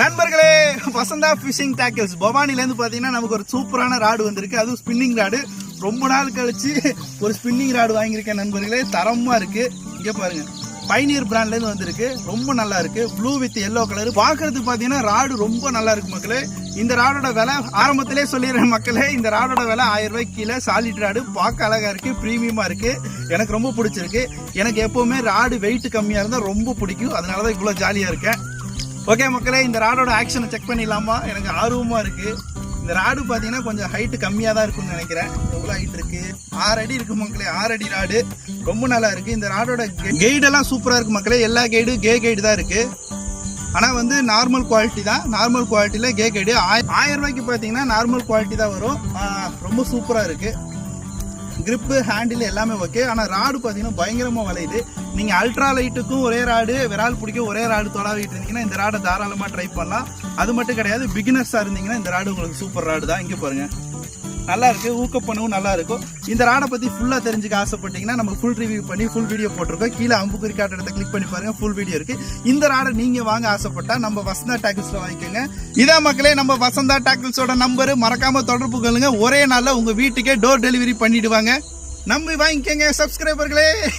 நண்பர்களே Vasantha phishing tackles பவானிலேருந்து பார்த்தீங்கன்னா நமக்கு ஒரு சூப்பரான ராடு வந்திருக்கு. அதுவும் ஸ்பின்னிங் ராடு. ரொம்ப நாள் கழிச்சு ஒரு ஸ்பின்னிங் ராடு வாங்கியிருக்கேன் நண்பர்களே. தரமாக இருக்கு. இங்கே பாருங்க. பைனியர் பிராண்ட்லேருந்து வந்திருக்கு. ரொம்ப நல்லா இருக்கு. ப்ளூ வித் எல்லோ கலர் பார்க்கறதுக்கு பார்த்தீங்கன்னா ராடு ரொம்ப நல்லா இருக்கு மக்களே. இந்த ராடோட விலை ஆரம்பத்திலே சொல்லிடுறேன் மக்களே. இந்த ராடோட விலை ஆயிரம் ரூபாய்க்கு கீழே. Solid rod. பார்க்க அழகா இருக்கு. ப்ரீமியமா இருக்கு. எனக்கு ரொம்ப பிடிச்சிருக்கு. எனக்கு எப்பவுமே ராடு வெயிட் கம்மியா இருந்தால் ரொம்ப பிடிக்கும். அதனால தான் இவ்வளோ ஜாலியா இருக்கேன். ஓகே மக்களே இந்த ராடோட ஆக்ஷனை செக் பண்ணிடலாமா? எனக்கு ஆர்வமாக இருக்குது இந்த ராடு பார்த்தீங்கன்னா கொஞ்சம் ஹைட்டு கம்மியாக தான் இருக்கும்னு நினைக்கிறேன். எவ்வளோ ஹைட் இருக்குது ஆறு அடி இருக்கு மக்களே ஆறு அடி ராடு. ரொம்ப நல்லா இருக்குது இந்த ராடோட கைடெல்லாம் சூப்பராக இருக்குது மக்களே. எல்லா கைடும் கே கைடு தான் இருக்குது ஆனால் வந்து நார்மல் குவாலிட்டி தான். நார்மல் குவாலிட்டியில் கே கைடு ஆயிரம் ரூபாய்க்கு பார்த்தீங்கன்னா நார்மல் குவாலிட்டி தான் வரும். ரொம்ப சூப்பராக இருக்குது கிரிப்பு ஹேண்டில் எல்லாமே ஓகே ஆனால் ராடு பார்த்தீங்கன்னா பயங்கரமாக வளையுது. நீங்கள் அல்ட்ரா லைட்டுக்கும் ஒரே ராடு விரால் பிடிக்க ஒரே ராடு தொடாவிட்டு இருந்தீங்கன்னா இந்த ராடை தாராளமாக ட்ரை பண்ணலாம். அது மட்டும் கிடையாது பிகினர்ஸாக இருந்தீங்கன்னா இந்த ராடு உங்களுக்கு சூப்பர் ராடு தான். இங்கே பாருங்க. நல்லா இருக்கு ஊக்க பண்ணவும் நல்லா இருக்கும் இந்த ராடை பத்தி ஃபுல்லா தெரிஞ்சுக்க ஆசைப்பட்டீங்கன்னா நம்ம ஃபுல் ரிவ்யூ பண்ணி ஃபுல் வீடியோ போட்டிருக்கோம். கீழே அம்புக்குறி காட்டுறத கிளிக் பண்ணி பாருங்க ஃபுல் வீடியோ இருக்கு. இந்த ராடை நீங்க வாங்க ஆசைப்பட்டா நம்ம வசந்தா டாக்கிள்ஸ்ல வாங்கிக்கோங்க. இதான் மக்களே நம்ம வசந்தா டேக்கிள்ஸோட நம்பர் மறக்காம தொடர்பு கொள்ளுங்க. ஒரே நாள்ல உங்க வீட்டுக்கே டோர் டெலிவரி பண்ணிடுவாங்க. நம்பி வாங்கிக்கோங்க சப்ஸ்கிரைபர்களே